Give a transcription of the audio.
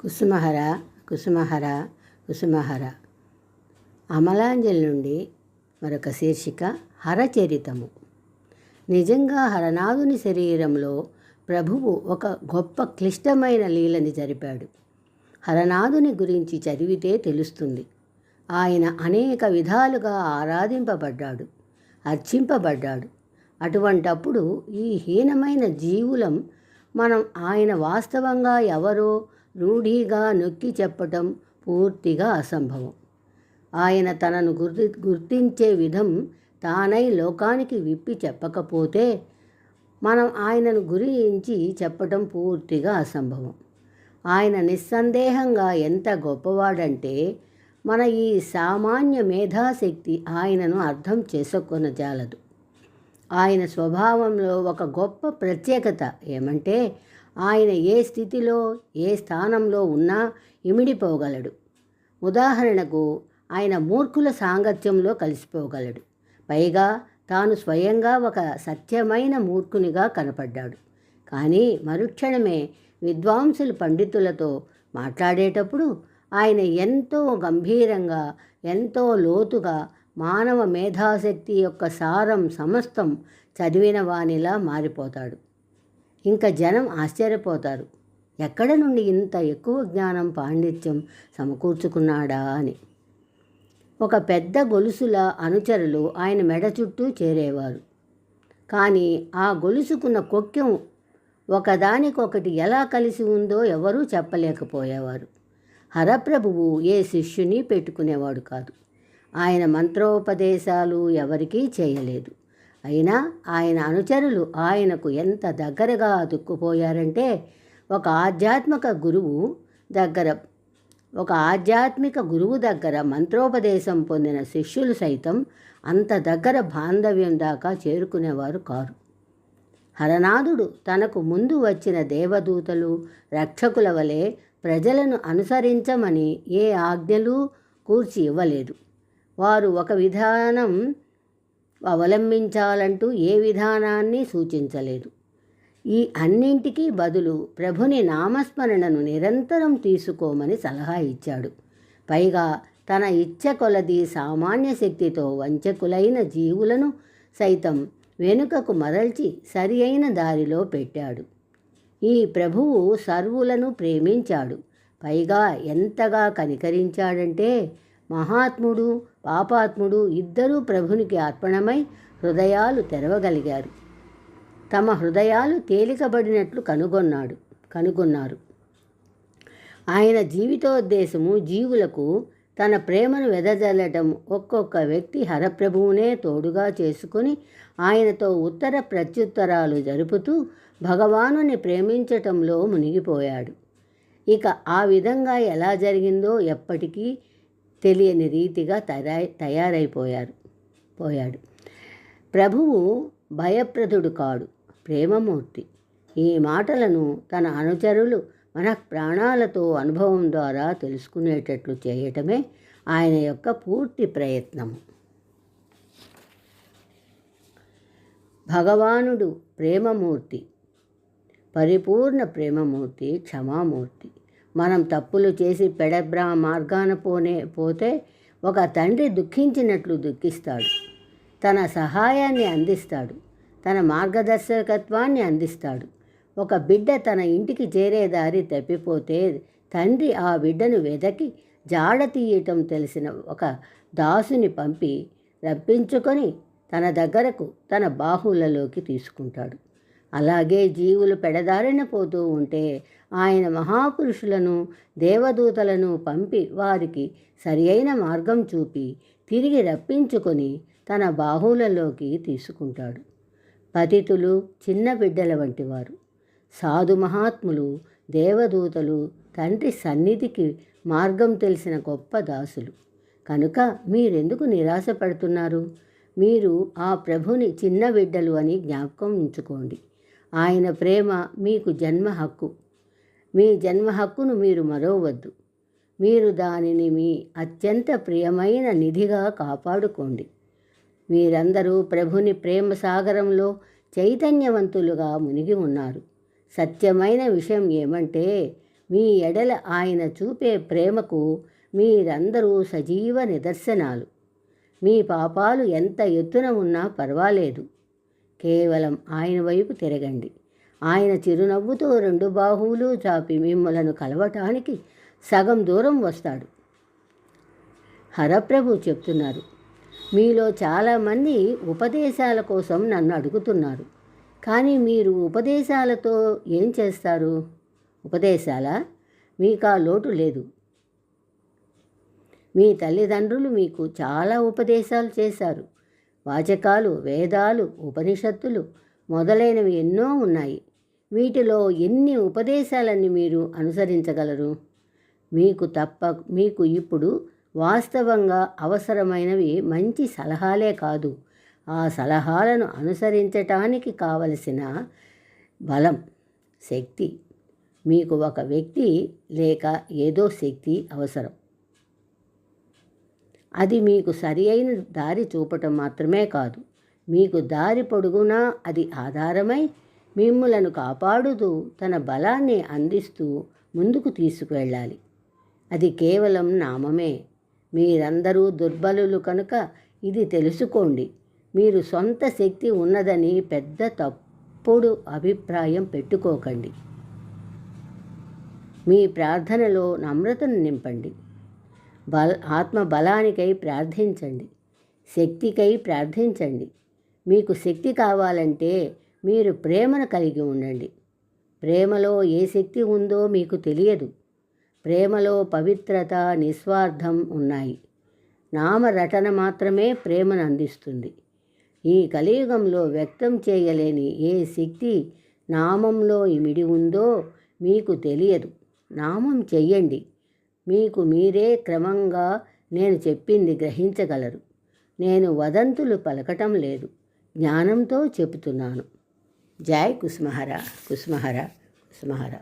కుసుమహర కుసుమహర కుసుమహర. అమలాంజలి నుండి మరొక శీర్షిక హరచరితము. నిజంగా హరనాథుని శరీరంలో ప్రభువు ఒక గొప్ప క్లిష్టమైన లీలని జరిపాడు. హరనాథుని గురించి చదివితే తెలుస్తుంది. ఆయన అనేక విధాలుగా ఆరాధింపబడ్డాడు అర్చింపబడ్డాడు. అటువంటప్పుడు ఈ హీనమైన జీవులం మనం ఆయన వాస్తవంగా ఎవరో రూఢిగా నొక్కి చెప్పటం పూర్తిగా అసంభవం. ఆయన తనను గుర్తి గుర్తించే విధం తానై లోకానికి విప్పి చెప్పకపోతే మనం ఆయనను గురించి చెప్పటం పూర్తిగా అసంభవం. ఆయన నిస్సందేహంగా ఎంత గొప్పవాడంటే మన ఈ సామాన్య మేధాశక్తి ఆయనను అర్థం చేసుకొనజాలదు. ఆయన స్వభావంలో ఒక గొప్ప ప్రత్యేకత ఏమంటే ఆయన ఏ స్థితిలో ఏ స్థానంలో ఉన్నా ఇమిడిపోగలడు. ఉదాహరణకు ఆయన మూర్ఖుల సాంగత్యంలో కలిసిపోగలడు. పైగా తాను స్వయంగా ఒక సత్యమైన మూర్ఖునిగా కనపడ్డాడు. కానీ మరుక్షణమే విద్వాంసులు పండితులతో మాట్లాడేటప్పుడు ఆయన ఎంతో గంభీరంగా ఎంతో లోతుగా మానవ మేధాశక్తి యొక్క సారం సమస్తం చదివిన వానిలా మారిపోతాడు. ఇంకా జనం ఆశ్చర్యపోతారు. ఎక్కడ నుండి ఇంత ఎక్కువ జ్ఞానం పాండిత్యం సమకూర్చుకున్నాడా అని. ఒక పెద్ద గొలుసుల అనుచరులు ఆయన మెడ చుట్టూ చేరేవారు. కానీ ఆ గొలుసుకున్న కొక్కెం ఒకదానికొకటి ఎలా కలిసి ఉందో ఎవరూ చెప్పలేకపోయేవారు. హరప్రభువు ఏ శిష్యుని పెట్టుకునేవాడు కాదు. ఆయన మంత్రోపదేశాలు ఎవరికీ చేయలేదు. అయినా ఆయన అనుచరులు ఆయనకు ఎంత దగ్గరగా అతుక్కుపోయారంటే ఒక ఆధ్యాత్మిక గురువు దగ్గర ఒక ఆధ్యాత్మిక గురువు దగ్గర మంత్రోపదేశం పొందిన శిష్యులు సైతం అంత దగ్గర బాంధవ్యం దాకా చేరుకునేవారు కారు. హరనాథుడు తనకు ముందు వచ్చిన దేవదూతలు రక్షకుల వలె ప్రజలను అనుసరించమని ఏ ఆజ్ఞలు కూర్చి ఇవ్వలేదు. వారు ఒక విధానం అవలంబించాలంటూ ఏ విధానాన్ని సూచించలేదు. ఈ అన్నింటికీ బదులు ప్రభుని నామస్మరణను నిరంతరం తీసుకోమని సలహా ఇచ్చాడు. పైగా తన ఇచ్చ కొలది సామాన్య శక్తితో వంచకులైన జీవులను సైతం వెనుకకు మరల్చి సరి అయిన దారిలో పెట్టాడు. ఈ ప్రభువు సర్వులను ప్రేమించాడు. పైగా ఎంతగా కనికరించాడంటే మహాత్ముడు పాపాత్ముడు ఇద్దరూ ప్రభునికి అర్పణమై హృదయాలు తెరవగలిగారు. తమ హృదయాలు తేలికబడినట్లు కనుగొన్నాడు కనుగొన్నారు. ఆయన జీవితోద్దేశము జీవులకు తన ప్రేమను వెదజల్లటం ఒక్కొక్క వ్యక్తి హరప్రభువునే తోడుగా చేసుకుని ఆయనతో ఉత్తర ప్రత్యుత్తరాలు జరుపుతూ భగవానుని ప్రేమించటంలో మునిగిపోయాడు. ఇక ఆ విధంగా ఎలా జరిగిందో ఎప్పటికీ తెలియని రీతిగా తయారై తయారైపోయారు పోయాడు. ప్రభువు భయప్రదుడు కాడు ప్రేమమూర్తి. ఈ మాటలను తన అనుచరులు మన ప్రాణాలతో అనుభవం ద్వారా తెలుసుకునేటట్లు చేయటమే ఆయన యొక్క పూర్తి ప్రయత్నం. భగవానుడు ప్రేమమూర్తి పరిపూర్ణ ప్రేమమూర్తి క్షమామూర్తి. మనం తప్పులు చేసి పెడబ్రా మార్గాన పోనే పోతే ఒక తండ్రి దుఃఖించినట్లు దుఃఖిస్తాడు. తన సహాయాన్ని అందిస్తాడు. తన మార్గదర్శకత్వాన్ని అందిస్తాడు. ఒక బిడ్డ తన ఇంటికి చేరే దారి తప్పిపోతే తండ్రి ఆ బిడ్డను వెదకి జాడ తీయటం తెలిసిన ఒక దాసుని పంపి రప్పించుకొని తన దగ్గరకు తన బాహువులలోకి తీసుకుంటాడు. అలాగే జీవులు పెడదారిన పోతూ ఉంటే ఆయన మహాపురుషులను దేవదూతలను పంపి వారికి సరి అయిన మార్గం చూపి తిరిగి రప్పించుకొని తన బాహువులలోకి తీసుకుంటాడు. పతితులు చిన్న బిడ్డల వంటివారు. సాధు మహాత్ములు దేవదూతలు తండ్రి సన్నిధికి మార్గం తెలిసిన గొప్ప దాసులు. కనుక మీరెందుకు నిరాశపడుతున్నారు? మీరు ఆ ప్రభుని చిన్న బిడ్డలు అని జ్ఞాపకం ఉంచుకోండి. ఆయన ప్రేమ మీకు జన్మ హక్కు. మీ జన్మ హక్కును మీరు మరవద్దు మీరు దానిని మీ అత్యంత ప్రియమైన నిధిగా కాపాడుకోండి. మీరందరూ ప్రభుని ప్రేమ సాగరంలో చైతన్యవంతులుగా మునిగి ఉన్నారు. సత్యమైన విషయం ఏమంటే మీ ఎడల ఆయన చూపే ప్రేమకు మీరందరూ సజీవ నిదర్శనాలు. మీ పాపాలు ఎంత ఎత్తున ఉన్నా పర్వాలేదు. కేవలం ఆయన వైపు తిరగండి. ఆయన చిరునవ్వుతో రెండు బాహువులు చాపి మిమ్మలను కలవటానికి సగం దూరం వస్తాడు. హరప్రభు చెప్తున్నారు మీలో చాలామంది ఉపదేశాల కోసం నన్ను అడుగుతున్నారు కానీ మీరు ఉపదేశాలతో ఏం చేస్తారు? ఉపదేశాల? మీకు ఆ లోటు లేదు. మీ తల్లిదండ్రులు మీకు చాలా ఉపదేశాలు చేశారు. వాచకాలు వేదాలు ఉపనిషత్తులు మొదలైనవి ఎన్నో ఉన్నాయి. వీటిలో ఎన్ని ఉపదేశాలని మీరు అనుసరించగలరు? మీకు తప్ప మీకు ఇప్పుడు వాస్తవంగా అవసరమైనవి మంచి సలహాలే కాదు. ఆ సలహాలను అనుసరించటానికి కావలసిన బలం శక్తి. మీకు ఒక వ్యక్తి లేక ఏదో శక్తి అవసరం. అది మీకు సరి అయిన దారి చూపటం మాత్రమే కాదు. మీకు దారి పొడుగునా అది ఆధారమై మిమ్మలను కాపాడుతూ తన బలాన్ని అందిస్తూ ముందుకు తీసుకువెళ్ళాలి. అది కేవలం నామమే. మీరందరూ దుర్బలులు కనుక ఇది తెలుసుకోండి. మీరు సొంత శక్తి ఉన్నదని పెద్ద తప్పుడు అభిప్రాయం పెట్టుకోకండి. మీ ప్రార్థనలో నమ్రతను నింపండి. బల ఆత్మ బలానికై ప్రార్థించండి. శక్తికై ప్రార్థించండి. మీకు శక్తి కావాలంటే మీరు ప్రేమను కలిగి ఉండండి. ప్రేమలో ఏ శక్తి ఉందో మీకు తెలియదు. ప్రేమలో పవిత్రత నిస్వార్థం ఉన్నాయి. నామరటన మాత్రమే ప్రేమను అందిస్తుంది. ఈ కలియుగంలో వ్యక్తం చేయలేని ఏ శక్తి నామంలో ఇమిడి ఉందో మీకు తెలియదు. నామం చెయ్యండి. మీకు మీరే క్రమంగా నేను చెప్పింది గ్రహించగలరు. నేను వదంతులు పలకటం లేదు. జ్ఞానంతో చెబుతున్నాను. జై కుస్మహర కుస్మహర కుస్మహర.